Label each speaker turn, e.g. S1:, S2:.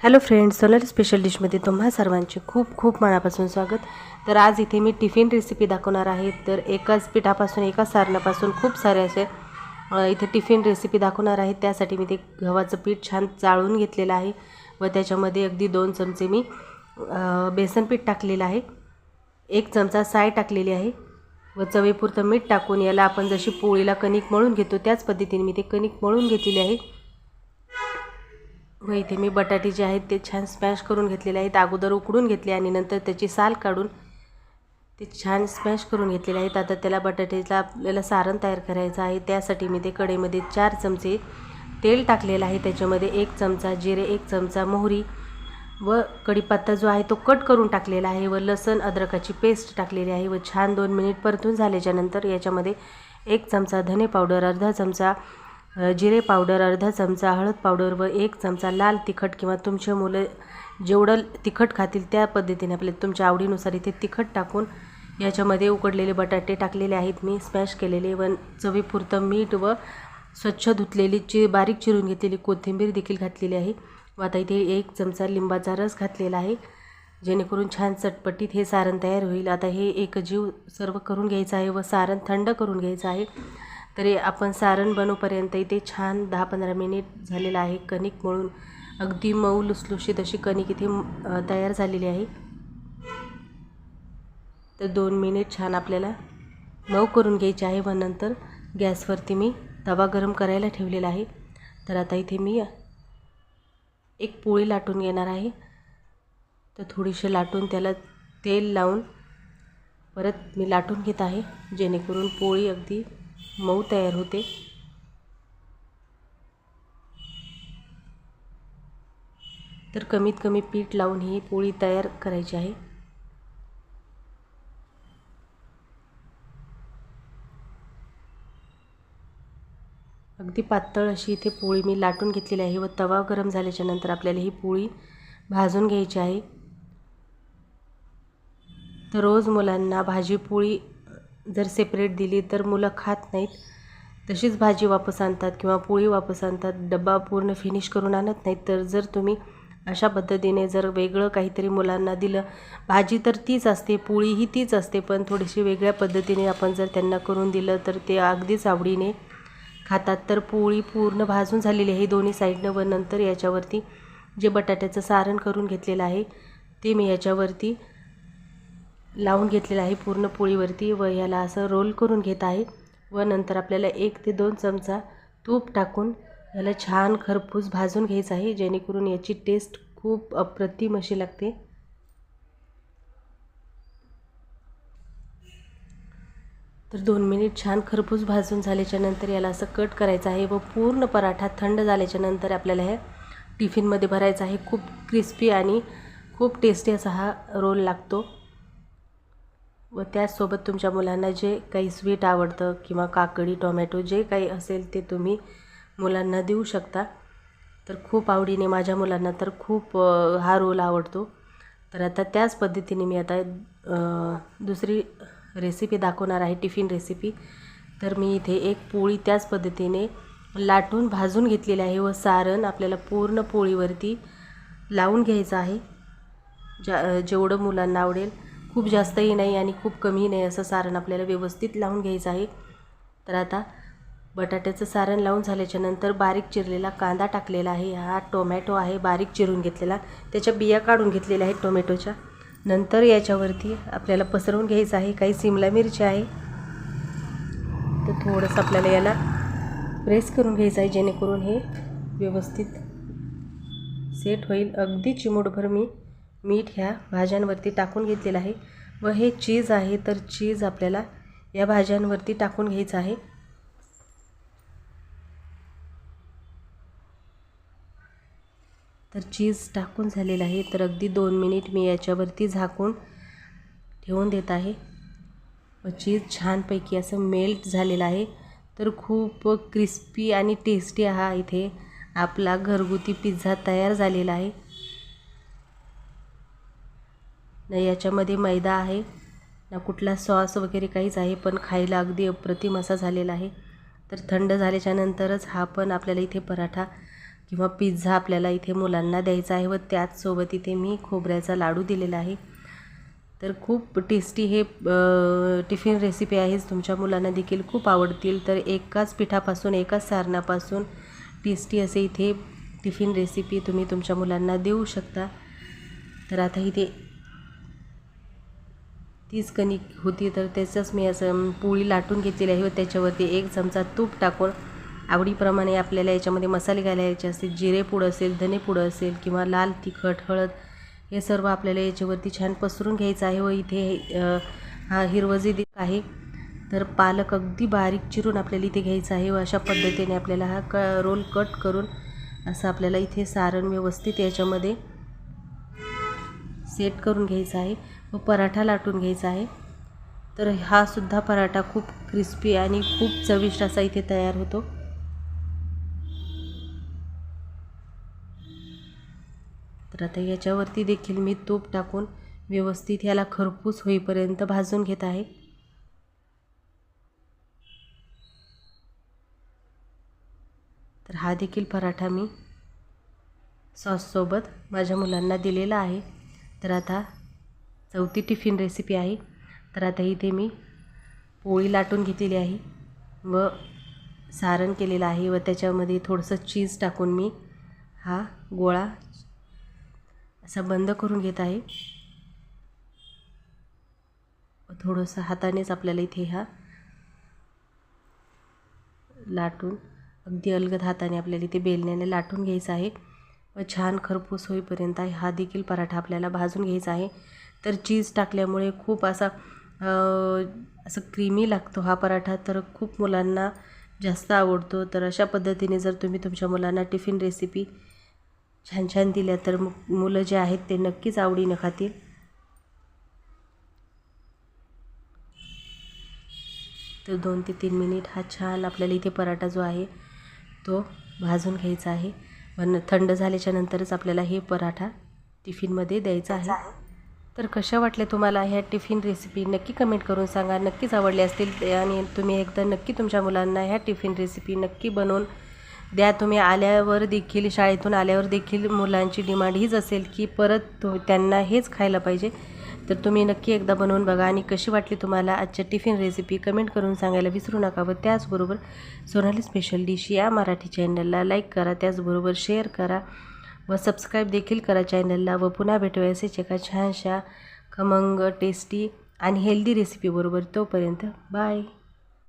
S1: Hello friends solar special डिशमध्ये तुम्हा सर्वांचे खूप खूप मनापासून स्वागत. तर आज इथे मी टिफिन रेसिपी दाखवणार आहे. तर एकाच पिठापासून एकाच सारणापासून खूप सारे असे इथे टिफिन रेसिपी दाखवणार आहे. त्यासाठी मी ते गव्हाचं पीठ छान चाळून घेतलेलं आहे. व त्याच्यामध्ये अगदी दोन चमचे मी बेसन पीठ टाकलेलं आहे. एक चमचा साय टाकलेली आहे. व चवीपुरतं मीठ टाकून याला आपण जशी पोळीला कणिक मळून घेतो त्याच पद्धतीने मी ते कणिक मळून घेतलेली आहे. व इथे मी बटाटे जे आहेत ते छान स्मॅश करून घेतलेले आहेत. अगोदर उकडून घेतले आणि नंतर त्याची साल काढून ते छान स्मॅश करून घेतलेले आहेत. आता त्याला बटाट्याला आपल्याला सारण तयार करायचं आहे. त्यासाठी मी ते कढईमध्ये चार चमचे तेल टाकलेलं आहे. त्याच्यामध्ये एक चमचा जिरे एक चमचा मोहरी व कढीपत्ता जो आहे तो कट करून टाकलेला आहे व लसण अद्रकाची पेस्ट टाकलेली आहे व छान दोन मिनिट परतून झाल्याच्यानंतर याच्यामध्ये एक चमचा धने पावडर अर्धा चमचा जिरे पावडर अर्धा चमचा हळद पावडर व एक चमचा लाल तिखट किंवा तुमचे मुलं जेवढं तिखट खातील त्या पद्धतीने आपले तुमच्या आवडीनुसार इथे तिखट टाकून याच्यामध्ये उकडलेले बटाटे टाकलेले आहेत. मी स्मॅश केलेले व चवीपुरतं मीठ व स्वच्छ धुतलेली चि बारीक चिरून घेतलेली कोथिंबीर देखील घातलेली आहे. व आता इथे एक चमचा लिंबाचा रस घातलेला आहे. जेणेकरून छान चटपटीत हे सारण तयार होईल. आता हे एक जीव सर्व करून घ्यायचं आहे व सारण थंड करून घ्यायचं आहे. तरी आपण सारण बनूपर्यंत इथे छान दहा पंधरा मिनिट झालेलं आहे. कणिक मळून. अगदी मऊ लुसलुशीत अशी कणिक इथे तयार झालेली आहे. तर दोन मिनिट छान आपल्याला मऊ करून घ्यायची आहे व नंतर गॅसवरती मी तवा गरम करायला ठेवलेला आहे. तर आता इथे मी एक पोळी लाटून घेणार आहे. तर थोडीशी लाटून त्याला तेल लावून परत मी लाटून घेत आहे. जेणेकरून पोळी अगदी मऊ तयार होते. तर कमीत कमी पीठ लावून ही पोळी तयार करायची आहे. अगदी पातळ अशी इथे पोळी मी लाटून घेतलेली आहे व तवा गरम झाल्याच्यानंतर आपल्याला ही पोळी भाजून घ्यायची आहे. तर रोज मुलांना भाजी पोळी जर सेपरेट दिली तर मुलं खात नाहीत. तशीच भाजी वापस आणतात किंवा पोळी वापस आणतात. डब्बा पूर्ण फिनिश करून आणत नाहीत. तर जर तुम्ही अशा पद्धतीने जर वेगळं काहीतरी मुलांना दिलं भाजी तर तीच असते पोळी ही तीच असते पण थोडीशी वेगळ्या पद्धतीने आपण जर त्यांना करून दिलं तर ते अगदीच आवडीने खातात. तर पोळी पूर्ण भाजून झालेली आहे. दोन्ही साईडनं व नंतर याच्यावरती जे बटाट्याचं सारण करून घेतलेलं आहे ते मी याच्यावरती लावून घेतलेलं आहे पूर्ण पोळीवरती व याला असं रोल करून घेत आहे. व नंतर आपल्याला एक ते दोन चमचा तूप टाकून याला छान खरपूस भाजून घ्यायचं आहे. जेणेकरून याची टेस्ट खूप अप्रतिम अशी लागते. तर दोन मिनिट छान खरपूस भाजून झाल्याच्यानंतर याला असं कट करायचं आहे व पूर्ण पराठा थंड झाल्याच्यानंतर आपल्याला हे टिफिनमध्ये भरायचं आहे. खूप क्रिस्पी आणि खूप टेस्टी असा हा रोल लागतो. व त्याचसोबत तुमच्या मुलांना जे काही स्वीट आवडतं किंवा काकडी टोमॅटो जे काही असेल ते तुम्ही मुलांना देऊ शकता. तर खूप आवडीने माझ्या मुलांना तर खूप हा रोल आवडतो. तर आता त्याच पद्धतीने मी आता दुसरी रेसिपी दाखवणार आहे टिफिन रेसिपी तर मी इथे एक पोळी त्याच पद्धतीने लाटून भाजून घेतलेली आहे व सारण आपल्याला पूर्ण पोळीवरती लावून घ्यायचं आहे. ज्या जेवढं मुलांना आवडेल. खूप जास्तही नाही आणि खूप कमीही नाही असं सारण आपल्याला व्यवस्थित लावून घ्यायचं आहे. तर आता बटाट्याचं सारण लावून झाल्याच्यानंतर बारीक चिरलेला कांदा टाकलेला आहे. हा टोमॅटो आहे बारीक चिरून घेतलेला. त्याच्या बिया काढून घेतलेल्या आहेत टोमॅटोच्या. नंतर याच्यावरती आपल्याला पसरवून घ्यायचं आहे. काही सिमला मिरची आहे. तर थोडंसं आपल्याला याला प्रेस करून घ्यायचं आहे जेणेकरून हे व्यवस्थित सेट होईल. अगदी चिमूटभर मी मीठ ह्या भाज्यांवरती टाकून घेतलेलं आहे. व हे चीज आहे तर चीज आपल्याला या भाज्यांवरती टाकून घ्यायचं आहे. तर चीज टाकून झालेलं आहे तर अगदी दोन मिनिट मी याच्यावरती झाकून ठेवून देत आहे. व चीज छानपैकी असं मेल्ट झालेलं आहे. तर खूप क्रिस्पी आणि टेस्टी हा इथे आपला घरगुती पिझ्झा तयार झालेला आहे. ना याच्यामध्ये मैदा आहे. ना कुठला सॉस वगैरे काहीच आहे पण खायला अगदी अप्रतिम असा झालेला आहे. तर थंड झाल्याच्यानंतरच हा पण आपल्याला इथे पराठा किंवा पिझ्झा आपल्याला इथे मुलांना द्यायचा आहे व त्याचसोबत इथे मी खोबऱ्याचा लाडू दिलेला आहे. तर खूप टेस्टी हे टिफिन रेसिपी आहेच तुमच्या मुलांना देखील खूप आवडतील. तर एकाच पिठापासून एकाच सारणापासून टेस्टी असे इथे टिफिन रेसिपी तुम्ही तुमच्या मुलांना देऊ शकता. तर आता इथे तीच कणिक होती तर त्याचंच मी असं पोळी लाटून घेतलेली आहे व त्याच्यावरती एक चमचा तूप टाकून आवडीप्रमाणे आपल्याला याच्यामध्ये मसाले घालायचे असतील जिरे पूड असेल धने पूड असेल किंवा लाल तिखट हळद हे सर्व आपल्याला याच्यावरती छान पसरून घ्यायचं आहे व इथे हा हिरवजी जे आहे तर पालक अगदी बारीक चिरून आपल्याला इथे घ्यायचं आहे व अशा पद्धतीने आपल्याला हा क रोल कट करून असं आपल्याला इथे सारण व्यवस्थित याच्यामध्ये सेट करून घ्यायचं आहे. पराठा लाटून घ्यायचा आहे. तर हा सुद्धा पराठा खूप क्रिस्पी आणि खूप चविष्ट असा इथे तयार होतो. तर आता याच्यावरती देखील मी तूप टाकून व्यवस्थित याला खरपूस होईपर्यंत भाजून घेत आहे. तर हा देखील पराठा मी सॉससोबत माझ्या मुलांना दिलेला आहे. तर आता चौथी टिफिन रेसिपी आहे. तर आता इथे मी पोळी लाटून घेतलेली आहे व सारण केलेलं आहे व त्याच्यामध्ये थोडंसं चीज टाकून मी हा गोळा असा बंद करून घेत आहे. व थोडंसं हातानेच आपल्याला इथे हा लाटून अगदी अलगद हाताने आपल्याला इथे बेलण्याने लाटून घ्यायचं आहे. व छान खरपूस होईपर्यंत आहे हा देखील पराठा आपल्याला भाजून घ्यायचा आहे. तर चीज टाकल्यामुळे खूप असा असं क्रीमी लागतो हा पराठा. तर खूप मुलांना जास्त आवडतो. तर अशा पद्धतीने जर तुम्ही तुमच्या मुलांना टिफिन रेसिपी छान छान दिल्या तर मुलं जे आहेत ते नक्कीच आवडीनं खातील. तर दोन ते तीन मिनिट हा छान आपल्याला इथे पराठा जो आहे तो भाजून घ्यायचा आहे. पण थंड झाल्याच्या नंतरच आपल्याला हे पराठा टिफिनमध्ये द्यायचा आहे. तर कशा वाटल्या तुम्हाला ह्या टिफिन रेसिपी नक्की कमेंट करून सांगा. नक्कीच आवडले असतील आणि तुम्ही एकदा नक्की तुमच्या मुलांना ह्या टिफिन रेसिपी नक्की बनवून द्या. तुम्ही आल्यावर देखील शाळेतून आल्यावर देखील मुलांची डिमांड हीच असेल की परत त्यांना हेच खायला पाहिजे. तर तुम्ही नक्की एकदा बनवून बघा आणि कशी वाटली तुम्हाला आजच्या टिफिन रेसिपी कमेंट करून सांगायला विसरू नका व त्याचबरोबर सोनाली स्पेशल डिश या मराठी चॅनलला लाईक करा. त्याचबरोबर शेअर करा. व सबस्क्राईब देखील करा चॅनलला व पुन्हा भेटूया असेच एका छानशा खमंग टेस्टी आणि हेल्दी रेसिपीबरोबर तोपर्यंत बाय.